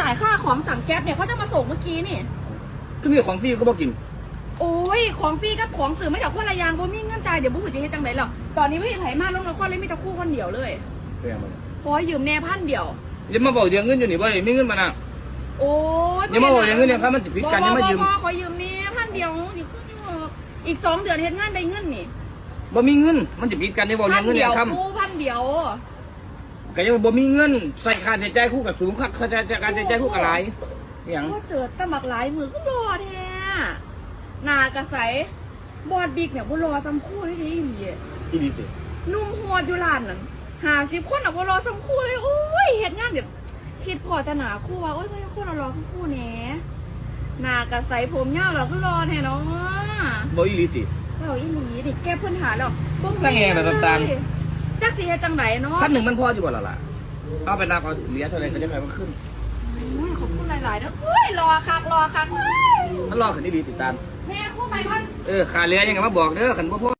จ่ายค่าของสั่งแก๊ปเนี่ยเขาจะมาส่งเมื่อกี้นี่ คือมีของฟรีก็บ่กิน โอ้ย ของฟรีกับของสื่อไม่จากคนละอยางบ่มีเงินจ่ายเดี๋ยวบุ้งจะเฮ็ดจังไดหรอกตอนนี้ไม่มีไผมากลงละครเลยมีแต่คู่คนเดียวเลยเรื่องมันขอยืมแน่พันเดียวอย่ามาบอกเรื่องเงินอยู่นี่บ่ได้มีเงินมานะโอ้ยอย่ามาบอกอย่างนั้นเนี่ยครับมันจะผิดกันอย่ามายืมบ่บ่บ่ขอยืมแน่พันเดียวนี่ขึ้นอยู่หรอกอีกสองเดือนเฮ็ดงานได้เงินนี่บ่มีเงินมันจะผิดกันได้บอกพัเรื่องเงินเดีเนี่ยยวคำคู่พันเดียว ก็ยังว่าบ่มีเงินใส่ค่าใช้จ่ายคู่กับสูงค่าใช้จ่ายการใช้จ่ายคู่กับหลายอหย่างก็เจอตะหมักหลายมือก็รอแท้หนากระใสบอดบิ๊กเนี่ยบ่รอซ้ำคู่เลยดิอีหลีอีดีตินุ่มโหดอยู่ร้านนั่นหาสิบคนอะบ่รอซ้ำคู่เลยโอ้ยเฮ็ดงานแบบคิดพอแต่หนาคู่ว่าโอ้ยเฮ้ยคนเรารอคู่แหน่หนากระใสผมยาวเราก็รอแท้เนาะบ่อีหลีติเราอีหลีดิแก้เพิ่นหาแล้วบ่มีสั่งเองเหรอต่างๆ จักสิเฮ็ดจังไดเนาะพันหนึ่งมันพออยู่บ่ล่ะล่ะเอาไปนับเอาเหลือเท่าไหร่ก็จะไปมันขึ้น อุ้ยขอบคุณหลายๆนะเฮ้ยรอคักรอคักเฮ้ยถ้ารอขึ้นดีๆติดตาม แม่คู่ไปก่อน เออขาเหลือยังไงมาบอกเด้อขันบ่พอ